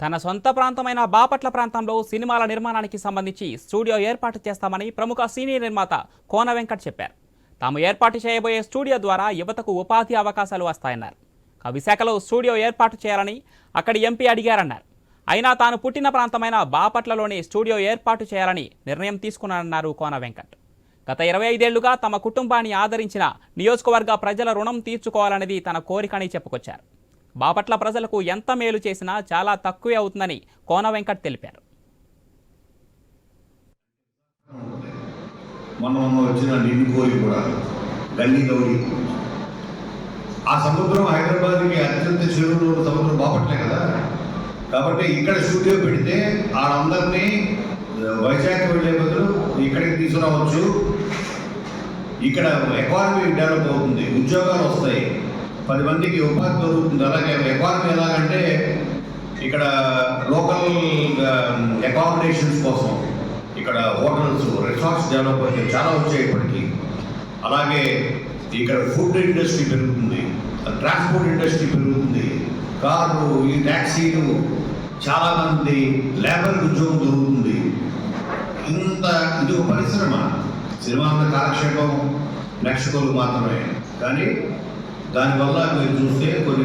తన సొంత ప్రాంతమైన బాపట్ల ప్రాంతంలో సినిమాల నిర్మాణానికి సంబంధించి స్టూడియో ఏర్పాటు చేస్తామని ప్రముఖ సీనియర్ నిర్మాత కోన వెంకట్ చెప్పారు. తాము ఏర్పాటు చేయబోయే స్టూడియో ద్వారా యువతకు ఉపాధి అవకాశాలు వస్తాయన్నారు. విశాఖలో స్టూడియో ఏర్పాటు చేయాలని అక్కడి ఎంపీ అడిగారన్నారు. అయినా తాను పుట్టిన ప్రాంతమైన బాపట్లలోని స్టూడియో ఏర్పాటు చేయాలని నిర్ణయం తీసుకున్నారన్నారు కోన వెంకట్. గత ఇరవై ఐదేళ్ళుగా తమ కుటుంబాన్ని ఆదరించిన నియోజకవర్గ ప్రజల రుణం తీర్చుకోవాలనేది తన కోరికని చెప్పుకొచ్చారు. బాపట్ల ప్రజలకు ఎంత మేలు చేసినా చాలా తక్కువే అవుతుందని కోన వెంకట్ తెలిపారు. మొన్న మొన్న వచ్చిన కోరి కూడా గల్లీ ఆ సముద్రం హైదరాబాద్కి అత్యంత చెరువులో ఉన్న సముద్రం బాపట్లే కదా? కాబట్టి ఇక్కడ స్టూడియో పెడితే వాళ్ళందరినీ వైజాగ్ వెళ్ళే బదులు ఇక్కడికి తీసుకురావచ్చు. ఇక్కడ ఎకానమీ డెవలప్ అవుతుంది ఉద్యోగాలు వస్తాయి. పది మందికి ఉపాధి దొరుకుతుంది. అలాగే ఎకానమీ ఎలాగంటే ఇక్కడ లోకల్ అకామిడేషన్స్ కోసం ఇక్కడ హోటల్స్ రిసార్ట్స్ డెవలప్ అయితే చాలా వచ్చాయి ఇప్పటికీ. అలాగే ఇక్కడ ఫుడ్ ఇండస్ట్రీ పెరుగుతుంది. ట్రాన్స్పోర్ట్ ఇండస్ట్రీ పెరుగుతుంది. కార్లు ఈ ట్యాక్సీలు చాలామంది లేబర్ ఉద్యోగం దొరుకుతుంది. ఇంత ఇది ఒక పరిశ్రమ. సినిమా అన్న కాలక్షేపం ప్రేక్షకులు మాత్రమే. కానీ దానివల్ల మీరు చూస్తే కొన్ని